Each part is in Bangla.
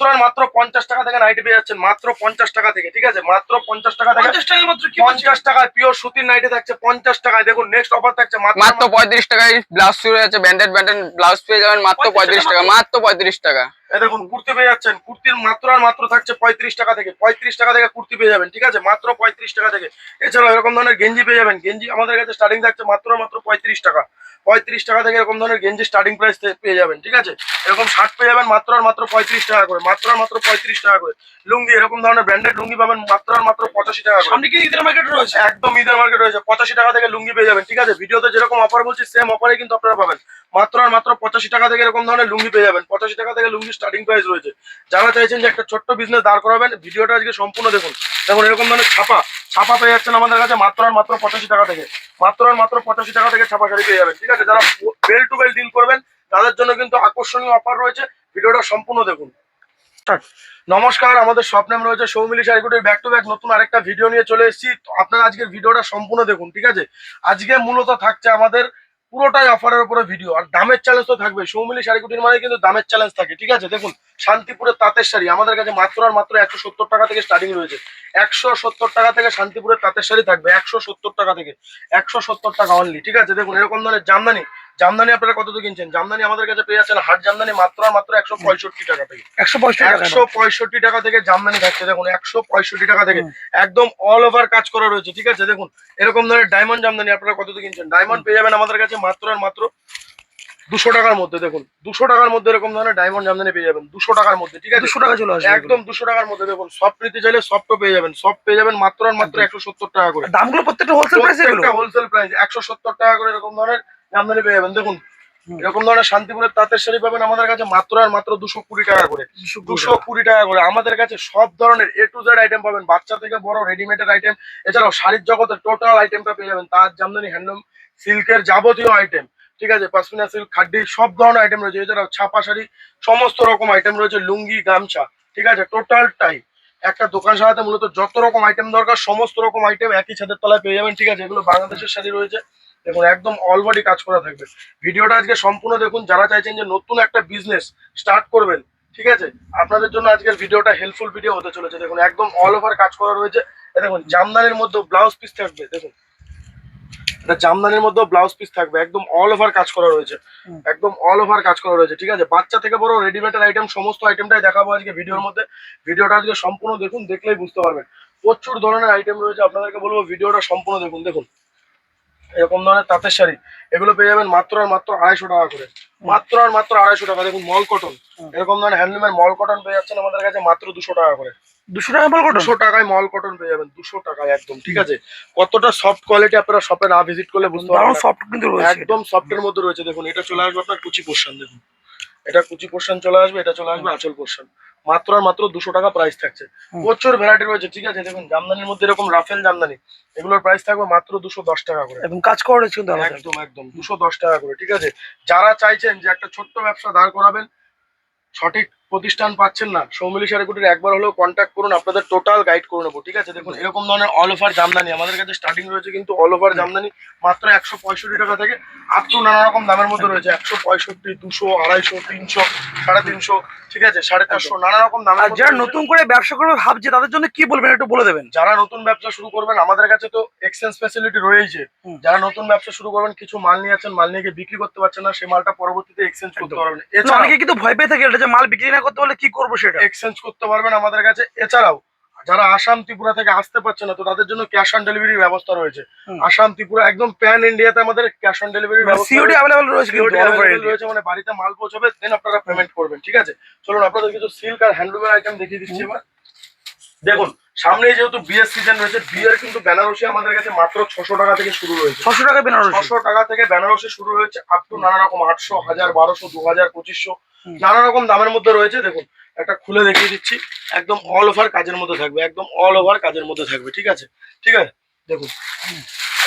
মাত্র আর মাত্র পঞ্চাশ টাকা থেকে নাইটি পেয়ে যাচ্ছেন। মাত্র পঞ্চাশ টাকা থেকে ঠিক আছে? মাত্র পঞ্চাশ টাকা থেকে পঞ্চাশ টাকা মাত্র পঞ্চাশ টাকায় পিওর সুতির নাইটি থাকছে পঞ্চাশ টাকায়। দেখুন নেক্সট অফার থাকছে মাত্র মাত্র পঁয়ত্রিশ টাকায় ব্লাউজ শুরু হয়েছে ব্যান্ডেড ব্যান্ডেড ব্লাউজ পেয়ে যাবেন মাত্র পঁয়ত্রিশ টাকা মাত্র? পঁয়ত্রিশ টাকা। দেখুন কুর্তি পেয়ে যাচ্ছেন। কুর্তির মাত্র আর মাত্র থাকছে পঁয়ত্রিশ টাকা থেকে। পঁয়ত্রিশ টাকা থেকে কুর্তি পেয়ে যাবেন ঠিক আছে? মাত্র পঁয়ত্রিশ টাকা থেকে। এছাড়াও এরকম ধরনের গেঞ্জি পেয়ে যাবেন। গেঞ্জি আমাদের কাছে স্টার্টিং থাকছে মাত্র মাত্র পঁয়ত্রিশ টাকা। পঁয়ত্রিশ টাকা থেকে এরকম ধরনের গেঞ্জি স্টার্টিং প্রাইস পেয়ে যাবেন ঠিক আছে? এরকম শার্ট পেয়ে যাবেন মাত্র আর মাত্র পঁয়ত্রিশ টাকা করে মাত্র আর মাত্র পঁয়ত্রিশ টাকা করে। লুঙ্গি এরকম ধরনের ব্র্যান্ডেড লুঙ্গি পাবেন মাত্র আর মাত্র পঁচাশি টাকা করে। কি ঈদের মার্কেট রয়েছে? একদম ঈদের মার্কেট রয়েছে পঁচাশি টাকা থেকে লুঙ্গি পেয়ে যাবেন ঠিক আছে? ভিডিওতে যেরকম অফার বলছি সেম অফারে কিন্তু আপনারা পাবেন। মাত্র আর মাত্র পঁচাশি টাকা থেকে এরকম ধরনের লুঙ্গি পেয়ে যাবেন পঁচাশি টাকা থেকে লুঙ্গি স্টার্টিং প্রাইস রয়েছে। যারা চাইছেন যে একটা ছোট্ট বিজনেস দাঁড় করাবেন ভিডিওটা আজকে সম্পূর্ণ দেখুন। দেখুন, এরকম ধরনের ছাপা ছাপা পেয়ে যাচ্ছেন আমাদের কাছে মাত্র আর মাত্র পঁচাশি টাকা থেকে। মাত্র আর মাত্র পঁচাশি টাকা থেকে ছাপা শাড়ি পেয়ে যাবেন, ঠিক আছে? যারা বেল টু বেল ডিল করবেন, তাদের জন্য কিন্তু আকর্ষণীয় অফার রয়েছে। ভিডিওটা সম্পূর্ণ দেখুন। নমস্কার, আমাদের স্বপ্নেম রয়েছে Soumili Sharikutir back to back নতুন আরেকটা ভিডিও নিয়ে চলে এসেছি। আপনারা আজকের ভিডিওটা সম্পূর্ণ দেখুন, ঠিক আছে? আজকে মূলত থাকছে আমাদের পুরোটাই অফারের উপরে ভিডিও আর দামের চ্যালেঞ্জ তো থাকবে সৌমিলি শাড়ি কুটির মানে কিন্তু দামের চ্যালেঞ্জ থাকে, ঠিক আছে? দেখুন, শান্তিপুরের তাঁতের শাড়ি, আমাদের কাছে মাত্র আর মাত্র একশো সত্তর টাকা থেকে স্টার্টিং রয়েছে। একশো সত্তর টাকা থেকে শান্তিপুরের তাঁতের শাড়ি থাকবে, একশো সত্তর টাকা থেকে। একশো সত্তর টাকা অনলি ঠিক আছে? দেখুন, এরকম ধরনের জামদানি জামদানি আপনারা কত দিয়ে কিনছেন? জামদানি আমাদের কাছে পেয়ে যাচ্ছেন হাট জামদানি মাত্র মাত্র একশো পঁয়ষট্টি টাকা থেকে। একশো একশো পঁয়ষট্টি টাকা থেকে জামদানি থাকছে দেখুন একশো পঁয়ষট্টি টাকা থেকে। একদম অল ওভার কাজ করা রয়েছে ঠিক আছে? দেখুন এরকম ধরনের ডায়মন্ড জামদানি আপনারা কত দিয়ে কিনছেন? ডায়মন্ড পেয়ে যাবেন আমাদের কাছে মাত্র আর মাত্র দুশো টাকার মধ্যে দেখুন দুশো টাকার মধ্যে এরকম ধরনের ডায়মন্ড জামদানি পেয়ে যাবেন দুশো টাকার মধ্যে ঠিক আছে? দুশো টাকা চলে আসবে একদম দুশো টাকার মধ্যে দেখুন সব নিতে চাইলে সফটও পেয়ে যাবেন সব পেয়ে যাবেন মাত্র আর মাত্র একশো সত্তর টাকা করে। দামগুলো প্রত্যেকটা হোলসেল প্রাইসে হোলসেল প্রাইস একশো সত্তর টাকা করে এরকম ধরনের জামদানি পেয়ে যাবেন। দেখুন। এরকম ধরনের শান্তিপুরের তাঁতের শাড়ি পাবেন আমাদের কাছে মাত্র আর মাত্র দুশো কুড়ি টাকা করে। দুশো কুড়ি টাকা। করে। আমাদের কাছে সব ধরনের এ টু জেড আইটেম পাবেন। বাচ্চা থেকে বড় রেডিমেডের আইটেম এছাড়াও শাড়ির জগতের টোটাল আইটেমটা পেয়ে যাবেন। তার জামদানি হ্যান্ডলুম সিল্কের যাবতীয় আইটেম ঠিক আছে? পাশমিনা সিল্ক খাড্ডি সব ধরনের আইটেম রয়েছে। এছাড়াও ছাপা শাড়ি সমস্ত রকম আইটেম রয়েছে। লুঙ্গি গামছা। ঠিক আছে? টোটালটাই একটা দোকান সাজাতে মূলত যত রকম আইটেম দরকার সমস্ত রকম আইটেম একই ছাদের তলায় পেয়ে যাবেন। ঠিক আছে? এগুলো বাংলাদেশের শাড়ি রয়েছে। দেখুন একদম অল বডি কাজ করা থাকবে। ভিডিওটা আজকে সম্পূর্ণ দেখুন যারা চাইছেন যে নতুন একটা বিজনেস স্টার্ট করবেন ঠিক আছে? আপনাদের জন্য আজকের ভিডিওটা হেল্পফুল ভিডিও হতে চলেছে। দেখুন একদম অল ওভার কাজ করা রয়েছে। দেখুন জামদানির মধ্যে ব্লাউজ পিস থাকবে দেখুন। এটা জামদানির মধ্যেও ব্লাউজ পিস থাকবে একদম অল ওভার কাজ করা রয়েছে। একদম অল ওভার কাজ করা রয়েছে ঠিক আছে? বাচ্চা থেকে বড় রেডিমেডের আইটেম সমস্ত আইটেমটাই দেখাবো আজকে ভিডিওর মধ্যে। ভিডিওটা আজকে সম্পূর্ণ দেখুন দেখলেই বুঝতে পারবেন। প্রচুর ধরনের আইটেম রয়েছে আপনাদেরকে বলব ভিডিওটা সম্পূর্ণ দেখুন দেখুন। এরকম ধরনের তাঁতের শাড়ি এগুলো পেয়ে যাবেন মাত্র আর মাত্র আড়াইশো টাকা করে। মাত্র আর মাত্র আড়াইশো টাকা দেখুন মল কটন এরকম ধরনের হ্যান্ডলুমের মল কটন পেয়ে যাচ্ছেন আমাদের কাছে মাত্র দুশো টাকা করে। দুশো টাকা মল কটন দুশো টাকায় মল কটন পেয়ে যাবেন দুশো টাকায় একদম ঠিক আছে? কতটা সফট কোয়ালিটি আপনারা শপে না ভিজিট করলে বুঝতে পারবেন সফট কিন্তু একদম সফটের মধ্যে রয়েছে দেখুন এটা চলে আসবে আপনার কুচি পোর্শন দেখুন। এটা কুচি পোর্শন চলে আসবে এটা চলে আসবে আঁচল পোর্শন মাত্র আর মাত্র দুশো টাকা প্রাইস থাকছে। প্রচুর ভ্যারাইটি রয়েছে ঠিক আছে? দেখুন জামদানির মধ্যে এরকম রাফেল জামদানি এগুলোর প্রাইস থাকবে মাত্র দুশো দশ টাকা করে। এবং কাজ করা রয়েছে কিন্তু একদম একদম দুশো দশ টাকা করে ঠিক আছে? যারা চাইছেন যে একটা ছোট্ট ব্যবসা দাঁড় করাবেন সঠিক প্রতিষ্ঠান পাচ্ছেন না। সৌমিলি শাড়িকুটির একবার হলেও কন্ট্যাক্ট করুন আপনাদের টোটাল গাইড করে নেব ঠিক আছে? দেখুন এরকম ধরনের অল ওভার জামদানি আমাদের কাছে স্টার্টিং রয়েছে কিন্তু অল ওভার জামদানি মাত্র একশো পঁয়ষট্টি টাকা থেকে আপ টু নানা রকম দামের মধ্যে রয়েছে। একশো পঁয়ষট্টি দুশো আড়াইশো তিনশো সাড়ে তিনশো ঠিক আছে? সাড়ে চারশো নানা রকম দামের আর যারা নতুন করে ব্যবসা করবে ভাবছে তাদের জন্য কি বলবেন একটু বলে দেবেন? যারা নতুন ব্যবসা শুরু করবেন আমাদের কাছে তো এক্সচেঞ্জ ফ্যাসিলিটি রয়েছে যারা নতুন ব্যবসা শুরু করবেন কিছু মাল নিয়ে আছেন মাল নিয়ে গিয়ে বিক্রি করতে পারছেন না সেই মালটা পরবর্তীতে এক্সচেঞ্জ করতে। পারবেন। অনেকে কিন্তু ভয় পেয়ে থাকে এটা যে মাল বিক্রি না করতে হলে কি করব সেটা? এক্সচেঞ্জ করতে পারবেন আমাদের কাছে। এছাড়াও যারা আসাম ত্রিপুরা থেকে আসতে পারছে না তো তাদের জন্য ক্যাশ অন ডেলিভারির ব্যবস্থা রয়েছে। আসাম ত্রিপুরা একদম প্যান ইন্ডিয়াতে আমাদের cash on delivery C O D available রয়েছে। রয়েছে মানে বাড়িতে মাল পৌঁছাবে দেন আপনারা পেমেন্ট করবেন ঠিক আছে? চলুন আপনাদের কিছু সিল্ক আর হ্যান্ডলুমের আইটেম দেখিয়ে দিচ্ছি এবার। দেখুন সামনে যেহেতু বিয়ের সিজন রয়েছে বিয়ের কিন্তু বেনারসি আমাদের কাছে মাত্র ছশো টাকা থেকে শুরু হয়েছে ছশো টাকা বেনারসি। ছশো টাকা থেকে বেনারসি শুরু হয়েছে আপ টু নানা রকম আটশো হাজার বারোশো দু হাজার পঁচিশশো। নানা রকম দামের মধ্যে রয়েছে। দেখুন একটা খুলে দেখিয়ে দিচ্ছি। একদম অল ওভার কাজের মধ্যে থাকবে একদম অল ওভার কাজের মধ্যে থাকবে ঠিক আছে? ঠিক আছে? দেখুন।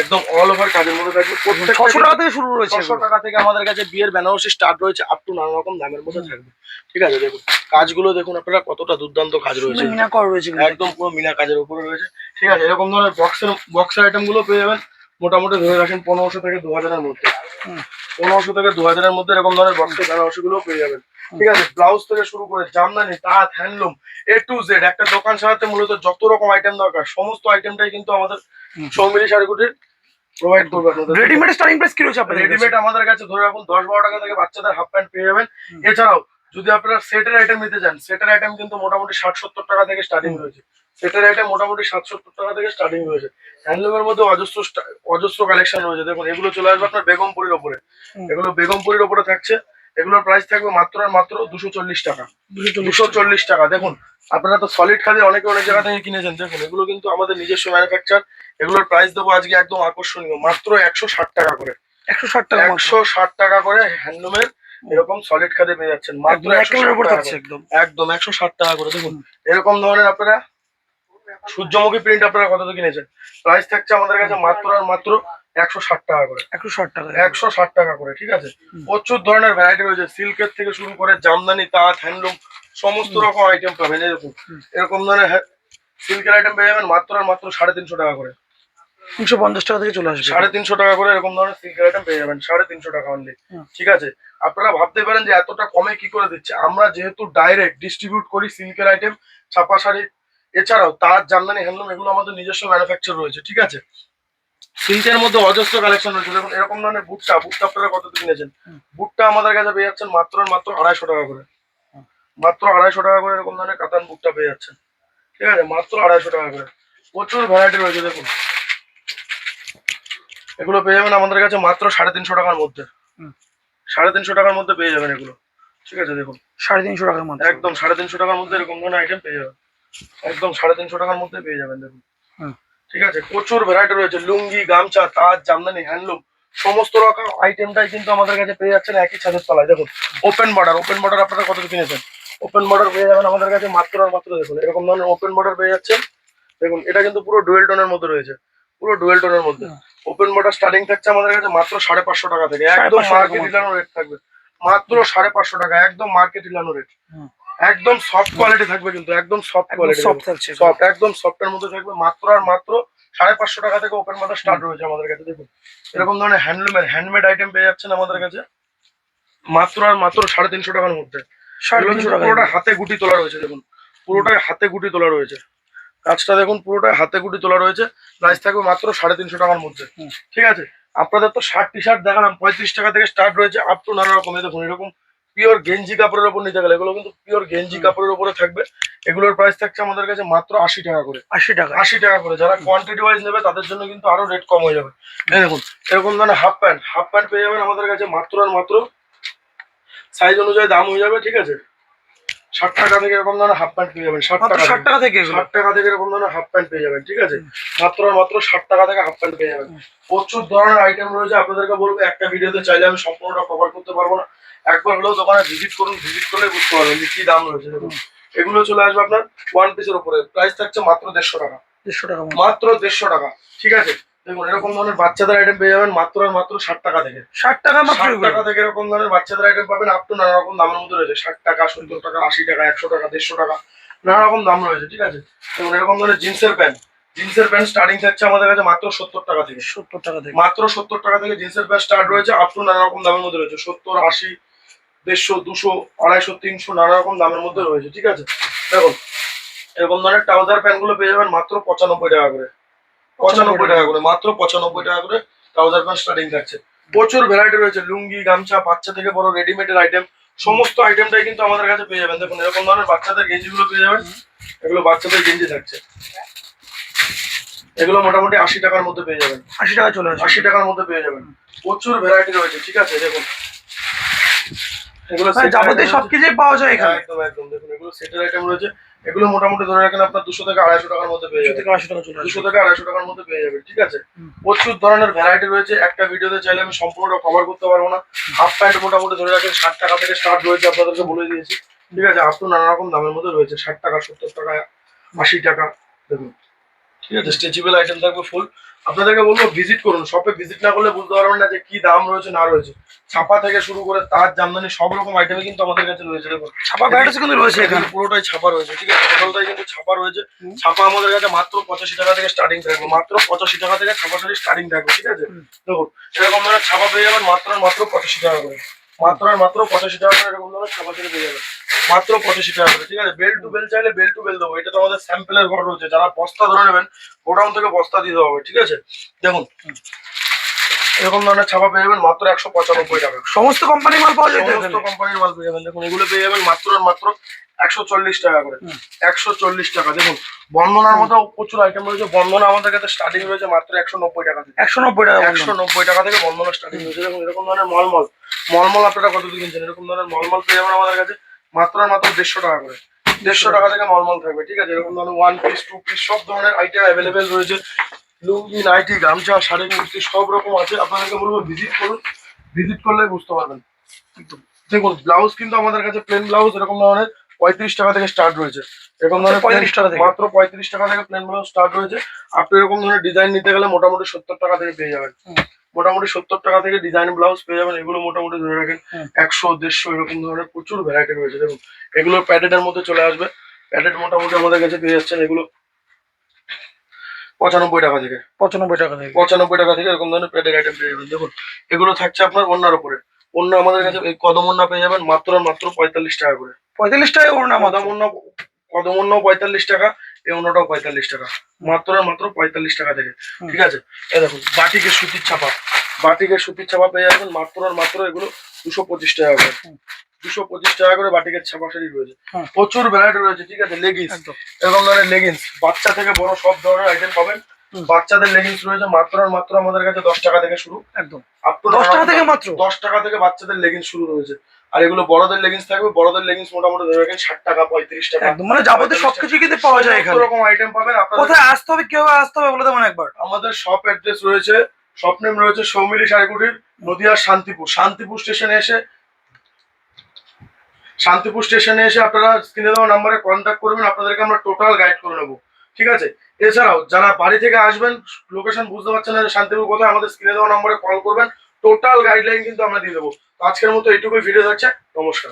একদম অল ওভার কাজের মধ্যে থাকবে। ছশো টাকা থেকে শুরু রয়েছে ছশো টাকা থেকে আমাদের কাছে বিয়ের বেনারসি স্টার্ট রয়েছে আপ টু নানা রকম দামের মধ্যে থাকবে। ঠিক আছে দেখুন কাজগুলো দেখুন আপনারা কতটা দুর্দান্ত কাজ রয়েছে। মিনা করা রয়েছে একদম পুরো মিনা কাজের উপরে রয়েছে। ঠিক আছে এরকম ধরনের বক্সের বক্সের আইটেমগুলো পেয়ে যাবেন। মোটামুটি ধরে রাখেন পনেরোশো থেকে দু হাজারের মধ্যে। হুম। পনেরোশো থেকে দু হাজারের মধ্যে এরকম ধরনের বক্সের বেনারসি গুলো পেয়ে যাবেন। ঠিক আছে ব্লাউজ থেকে শুরু করে জামদানি তাঁত হ্যান্ডলুম এ টু জেড একটা দোকান সাজাতে মূলত যত রকম আইটেম দরকার সমস্ত আইটেমটাই কিন্তু আমাদের। সৌমিলি শাড়িকুটির প্রোভাইড করবে আপনাদের রেডিমেড স্টার্টিং প্রাইস কি রয়েছে আপনাদের রেডিমেড আমাদের কাছে ধরে রাখুন দশ বারো টাকা থেকে বাচ্চাদের হাফ প্যান্ট পেয়ে যাবেন। এছাড়াও যদি আপনারা সেটের আইটেম নিতে চান সেটের আইটেম কিন্তু মোটামুটি ষাট সত্তর টাকা থেকে স্টার্টিং রয়েছে। সেটের আইটেম মোটামুটি ষাট সত্তর টাকা থেকে স্টার্টিং রয়েছে। হ্যান্ডলুমের মধ্যে অজস্র অজস্র কালেকশন রয়েছে। দেখুন এগুলো চলে আসবে আপনার বেগমপুরির ওপরে। এগুলো বেগমপুরির ওপরে থাকছে। এগুলোর প্রাইস থাকবে মাত্র আর মাত্র দুশো চল্লিশ টাকা। দুশো চল্লিশ টাকা। দেখুন আপনারা তো সলিড খাদে অনেকে অনেক জায়গা থেকে কিনেছেন। দেখুন এগুলো কিন্তু আমাদের নিজস্ব ম্যানুফ্যাকচার এগুলোর প্রাইস দেবো আজকে একদম আকর্ষণীয় মাত্র একশো ষাট টাকা করে। একশো ষাট টাকা একশো ষাট টাকা করে হ্যান্ডলুমের এরকম সলিড খাদে পেয়ে যাচ্ছেন। মাত্র। একদম একদম। একশো ষাট টাকা করে। দেখুন এরকম ধরনের আপনারা সূর্যমুখী প্রিন্ট আপনারা কত কিনেছেন? প্রাইস থাকছে আমাদের কাছে মাত্র আর মাত্র একশো ষাট টাকা করে। একশো ষাট টাকা একশো ষাট টাকা করে ঠিক আছে? প্রচুর ধরনের ভ্যারাইটি রয়েছে। সিল্কের থেকে শুরু করে জামদানি তাঁত হ্যান্ডলুম সমস্ত রকম আইটেম পাবেন এরকম ধরনের সিল্কের আইটেম পেয়ে যাবেন মাত্র আর মাত্র সাড়ে তিনশো টাকা করে। তিনশো পঞ্চাশ টাকা থেকে চলে আসবে। সাড়ে তিনশো টাকা করে এরকম ধরনের সিল্কের আইটেম পেয়ে যাবেন সাড়ে তিনশো টাকা অনলি ঠিক আছে? আপনারা ভাবতে পারেন যে এতটা কমে কি করে দিচ্ছে। আমরা যেহেতু ডাইরেক্ট ডিস্ট্রিবিউট করি সিল্কের আইটেম ছাপা শাড়ি এছাড়াও তার জামদানি হ্যান্ডলুম এগুলো আমাদের নিজস্ব ম্যানুফ্যাকচার রয়েছে ঠিক আছে? সিল্কের মধ্যে অজস্র কালেকশন রয়েছে। দেখুন এরকম ধরনের বুটটা বুটটা আপনারা কত কিনেছেন। বুটটা আমাদের কাছে পেয়ে যাচ্ছেন মাত্র মাত্র আড়াইশো টাকা করে। মাত্র আড়াইশো টাকা করে এরকম ধরনের কাতান বুটটা পেয়ে যাচ্ছেন। ঠিক আছে মাত্র আড়াইশো টাকা করে। প্রচুর ভ্যারাইটি রয়েছে দেখুন। এগুলো পেয়ে যাবেন আমাদের কাছে মাত্র সাড়ে তিনশো টাকার মধ্যে। সাড়ে তিনশো টাকার মধ্যে পেয়ে যাবেন এগুলো। ঠিক আছে দেখুন। সাড়ে তিনশো টাকার মধ্যে। একদম সাড়ে তিনশো টাকার মধ্যে এরকম ধরনের আইটেম পেয়ে যাবেন। একদম সাড়ে তিনশো টাকার মধ্যে পেয়ে যাবেন দেখুন। ঠিক আছে? প্রচুর ভ্যারাইটি রয়েছে। লুঙ্গি গামছা তাঁত জামদানি হ্যান্ডলুম সমস্ত রকম আইটেমটাই কিন্তু আমাদের কাছে পেয়ে যাচ্ছেন একই ছাদের তলায়। দেখুন ওপেন বর্ডার ওপেন বর্ডার আপনারা কত কিনেছেন? ওপেন বর্ডার পেয়ে যাবেন আমাদের কাছে মাত্র আর মাত্র দেখুন এরকম ধরনের ওপেন বর্ডার পেয়ে যাচ্ছেন। দেখুন এটা কিন্তু পুরো ডুয়েল টোনের মধ্যে রয়েছে। পুরো ডুয়েল টোনের মধ্যে। ওপেন বর্ডার স্টার্টিং থাকছে আমাদের কাছে মাত্র সাড়ে পাঁচশো টাকা থেকে। একদম মার্কেট। হিলানো রেট থাকবে। মাত্র সাড়ে পাঁচশো টাকা একদম মার্কেট হিলানো রেট। একদম সফট কোয়ালিটি থাকবে কিন্তু একদম সফট কোয়ালিটি সফট থাকছে সফট একদম সফটের মধ্যে থাকবে মাত্র আর মাত্র সাড়ে পাঁচশো টাকা থেকে ওপেন মাথা স্টার্ট রয়েছে আমাদের কাছে দেখুন। এরকম ধরনের হ্যান্ডলুমের হ্যান্ডমেড আইটেম পেয়ে যাচ্ছেন আমাদের কাছে। মাত্র আর মাত্র সাড়ে তিনশো টাকার মধ্যে। পুরোটা হাতে গুটি তোলা রয়েছে দেখুন। পুরোটাই হাতে গুটি তোলা রয়েছে। কাজটা দেখুন পুরোটাই হাতে গুটি তোলা রয়েছে। প্রাইস থাকবে মাত্র সাড়ে তিনশো টাকার মধ্যে। ঠিক আছে? আপনাদের তো শার্ট টি শার্ট দেখালাম পঁয়ত্রিশ টাকা থেকে স্টার্ট রয়েছে আপ টু নানা রকমের। দেখুন এরকম পিওর গেঞ্জি কাপড়ের উপর নিতে গেলে এগুলো কিন্তু পিওর গেঞ্জি কাপড়ের উপরে থাকবে। এগুলোর প্রাইস থাকছে আমাদের কাছে মাত্র আশি টাকা করে। আশি টাকা। আশি টাকা করে। যারা কোয়ান্টিটি ওয়াইজ নেবে তাদের জন্য কিন্তু আরও রেট কম হয়ে যাবে। দেখুন এরকম ধরনের হাফ প্যান্ট হাফ প্যান্ট পেয়ে যাবেন আমাদের কাছে মাত্র আর মাত্র সাইজ অনুযায়ী দাম হয়ে যাবে ঠিক আছে? ষাট টাকা থেকে এরকম ধরনের হাফ প্যান্ট পেয়ে যাবেন ষাট টাকা ষাট টাকা থেকে। ষাট টাকা থেকে এরকম ধরনের হাফ প্যান্ট পেয়ে যাবেন ঠিক আছে? মাত্র আর মাত্র ষাট টাকা থেকে হাফ প্যান্ট পেয়ে যাবেন। প্রচুর ধরনের আইটেম রয়েছে আপনাদেরকে বলব একটা ভিডিওতে চাইলে আমি সম্পূর্ণটা কভার করতে পারব না। একবার হলেও দোকানে ভিজিট করুন ভিজিট করলে বুঝতে পারবেন যে কি দাম রয়েছে। দেখুন এগুলো চলে আসবে আপনার ওয়ান পিসের উপরে। প্রাইস থাকছে মাত্র দেড়শো টাকা। দেড়শো টাকা মাত্র দেড়শো টাকা। ঠিক আছে? দেখুন এরকম ধরনের বাচ্চাদের আইটেম পেয়ে যাবেন মাত্র আর মাত্র ষাট টাকা থেকে। ষাট টাকা ষাট টাকা থেকে এরকম ধরনের বাচ্চাদের আইটেম পাবেন আপ টু নানা রকম দামের মধ্যে রয়েছে। ষাট টাকা সত্তর টাকা আশি টাকা একশো টাকা দেড়শো টাকা নানা রকম দাম রয়েছে। ঠিক আছে? দেখুন এরকম ধরনের জিন্সের প্যান্ট। জিন্সের প্যান্ট স্টার্টিং থাকছে আমাদের কাছে মাত্র সত্তর টাকা থেকে। সত্তর টাকা থেকে। মাত্র সত্তর টাকা থেকে জিন্সের প্যান্ট স্টার্ট রয়েছে আপ টু নানা রকম দামের মধ্যে রয়েছে। সত্তর আশি দেড়শো দুশো আড়াইশো তিনশো নানা রকম দামের মধ্যে রয়েছে ঠিক আছে? দেখুন এরকম ধরনের ট্রাউজার প্যান্টগুলো পেয়ে যাবেন মাত্র পঁচানব্বই টাকা করে। পঁচানব্বই টাকা করে মাত্র পঁচানব্বই টাকা করে ট্রাউজার প্যান্ট স্টার্টিং থাকছে। প্রচুর ভ্যারাইটি রয়েছে লুঙ্গি গামছা বাচ্চা থেকে বড় রেডিমেডের আইটেম সমস্ত আইটেমটাই কিন্তু আমাদের কাছে পেয়ে যাবেন। দেখুন এরকম ধরনের বাচ্চাদের গেঞ্জিগুলো পেয়ে যাবেন এগুলো বাচ্চাদের গেঞ্জি থাকছে। এগুলো মোটামুটি আশি টাকার মধ্যে পেয়ে যাবেন। আশি টাকা চলে আশি টাকার মধ্যে পেয়ে যাবেন। প্রচুর ভ্যারাইটি রয়েছে ঠিক আছে? দেখুন এগুলো মানে যাবতীয় সবকিছুই পাওয়া যায় এখানে। একদম একদম। দেখুন এগুলো সেটের আইটেম রয়েছে এগুলো মোটামুটি ধরে রাখেন আপনার দুশো থেকে আড়াইশো টাকার মধ্যে পেয়ে যাবেন থেকে আশি টাকা চলে দুশো থেকে আড়াইশো টাকার মধ্যে পেয়ে যাবেন ঠিক আছে? প্রচুর ধরনের ভ্যারাইটি রয়েছে। একটা ভিডিওতে চাইলে আমি সম্পূর্ণটা কভার করতে পারব না। হাফ প্যান্ট মোটামুটি ধরে রাখেন ষাট টাকা থেকে স্টার্ট রয়েছে আপনাদেরকে বলে দিয়েছি। ঠিক আছে আপ টু নানা রকম দামের মধ্যে রয়েছে। ষাট টাকা সত্তর টাকা আশি টাকা দেখুন। ঠিক আছে? স্ট্রেচেবল আইটেম থাকবে ফুল আপনাদেরকে বলব ভিজিট করুন। শপে ভিজিট না করলে বুঝতে পারবেন না যে কি দাম রয়েছে না রয়েছে। ছাপা থেকে শুরু করে তার জামদানি সব রকম আইটেমই কিন্তু আমাদের কাছে রয়েছে। দেখুন ছাপা ভ্যারাইটিস কিন্তু রয়েছে এখানে। পুরোটাই ছাপা রয়েছে ঠিক আছে? টোটালটাই কিন্তু ছাপা রয়েছে। ছাপা আমাদের কাছে মাত্র পঁচাশি টাকা থেকে স্টার্টিং থাকবে। মাত্র পঁচাশি টাকা থেকে ছাপা শাড়ি স্টার্টিং থাকবে ঠিক আছে? দেখুন এরকম ধরনের ছাপা পেয়ে যাবেন মাত্র মাত্র পঁচাশি টাকা করে। মাত্র আর মাত্র পঁচাশি টাকা করে এরকম ধরনের ছাপা থেকে পেয়ে যাবেন। মাত্র পঁচাশি টাকা করে ঠিক আছে? বেল টু বেল চাইলে বেল টু বেল দেবো। এটা তো আমাদের স্যাম্পেলের ঘর রয়েছে যারা বস্তা ধরে নেবেন গোডাউন থেকে বস্তা দিতে হবে ঠিক আছে? দেখুন এরকম ধরনের ছাপা পেয়ে যাবেন মাত্র একশো পঁচানব্বই টাকা। সমস্ত কোম্পানির মাল পাওয়া যায় সমস্ত কোম্পানির মাল পেয়ে যাবেন। দেখুন এগুলো পেয়ে যাবেন মাত্র মাত্র একশো চল্লিশ টাকা করে। একশো চল্লিশ টাকা। দেখুন বন্ধনার মতো প্রচুর আইটেম রয়েছে। বন্ধনা আমাদের কাছে স্টার্টিং রয়েছে মাত্র একশো নব্বই টাকা থেকে। একশো নব্বই টাকা একশো নব্বই টাকা থেকে বন্ধনা স্টার্টিং রয়েছে। দেখুন এরকম ধরনের মলমল। মলমল আপনারা কত কিনছেন? এরকম ধরনের মলমল পেয়ে যাবেন আমাদের কাছে। মাত্র মাত্র দেড়শো টাকা করে। দেড়শো টাকা থেকে নর্মাল থাকবে, ঠিক আছে? এরকম ধরনের ওয়ান পিস টু পিস সব ধরনের আইটেম অ্যাভেলেবেল রয়েছে। লুঙ্গি নাইটি গামছা, শাড়ি, কুর্তি, সব রকম আছে। আপনাদেরকে বলব ভিজিট করুন। ভিজিট করলে বুঝতে পারবেন। দেখুন ব্লাউজ কিন্তু আমাদের কাছে প্লেন ব্লাউজ এরকম ধরনের পঁয়ত্রিশ টাকা থেকে স্টার্ট রয়েছে। এরকম ধরনের 35 টাকা থেকে? মাত্র পঁয়ত্রিশ টাকা থেকে প্লেন ব্লাউজ স্টার্ট রয়েছে আপনি এরকম ধরনের ডিজাইন নিতে গেলে মোটামুটি সত্তর টাকা থেকে পেয়ে যাবেন। মোটামুটি সত্তর টাকা থেকে ডিজাইন ব্লাউজ পেয়ে যাবেন এগুলো মোটামুটি ধরে রাখেন একশো দেড়শো এরকম ধরনের প্রচুর ভ্যারাইটি রয়েছে। দেখুন এগুলো প্যাডেটের মধ্যে চলে আসবে। প্যাডেট মোটামুটি আমাদের কাছে পেয়ে যাচ্ছেন এগুলো পঁচানব্বই টাকা থেকে। পঁচানব্বই টাকা থেকে। পঁচানব্বই টাকা থেকে এরকম ধরনের প্যাডের আইটেম পেয়ে যাবেন। দেখুন এগুলো থাকছে আপনার অন্যার উপরে। অন্য আমাদের কাছে এই কদম অন্য পেয়ে যাবেন মাত্র মাত্র পঁয়তাল্লিশ টাকা করে। পঁয়তাল্লিশ টাকা নাম কদম অন্য কদম অন্য পঁয়তাল্লিশ টাকা এই অন্যটাও পঁয়তাল্লিশ টাকা। মাত্র মাত্র পঁয়তাল্লিশ টাকা থেকে। ঠিক আছে? এই দেখুন বাটিকে সুতির ছাপা। বাটিকে সুতির ছাপা পেয়ে যাবেন মাত্র আর মাত্র এগুলো দুশো পঁচিশ টাকা করে। দুশো পঁচিশ টাকা করে বাটিকের ছাপা শাড়ি রয়েছে। প্রচুর ভ্যারাইটি রয়েছে ঠিক আছে? লেগিংস এরকম ধরনের লেগিংস বাচ্চা থেকে বড় সব ধরনের আইটেম পাবেন। বাচ্চাদের লেগিংস রয়েছে মাত্র আর মাত্র আমাদের কাছে দশ টাকা থেকে শুরু। একদম। দশ টাকা থেকে মাত্র? দশ টাকা থেকে বাচ্চাদের লেগিংস শুরু রয়েছে। আর এগুলো বড়দের লেগিংস থাকবে বড়দের লেগিংস মোটামুটি ধরে রাখেন ষাট টাকা পঁয়ত্রিশ টাকা একদম মানে যাবতীয় সবকিছু কিন্তু পাওয়া যায় এখানে। রকম আইটেম পাবেন। আপনাদের কোথায় আসতে হবে কীভাবে আসতে হবে বলে দেবেন একবার। আমাদের শপ অ্যাড্রেস রয়েছে শপ নেম রয়েছে সৌমিলি শাড়িকুটির নদিয়ার শান্তিপুর। শান্তিপুর স্টেশনে এসে শান্তিপুর স্টেশনে এসে আপনারা স্ক্রিনে দেওয়া নাম্বারে কন্ট্যাক্ট করবেন আপনাদেরকে আমরা টোটাল গাইড করে নেব। ঠিক আছে? এছাড়াও যারা বাড়ি থেকে আসবেন লোকেশন বুঝতে পারছেন না শান্তিপুর কোথায়, আমাদের স্ক্রিনে দেওয়া নাম্বারে কল করবেন। টোটাল গাইডলাইন কিন্তু আমরা দিয়ে দেবো। আজকের মতো এইটুকুই ভিডিও থাকছে। নমস্কার।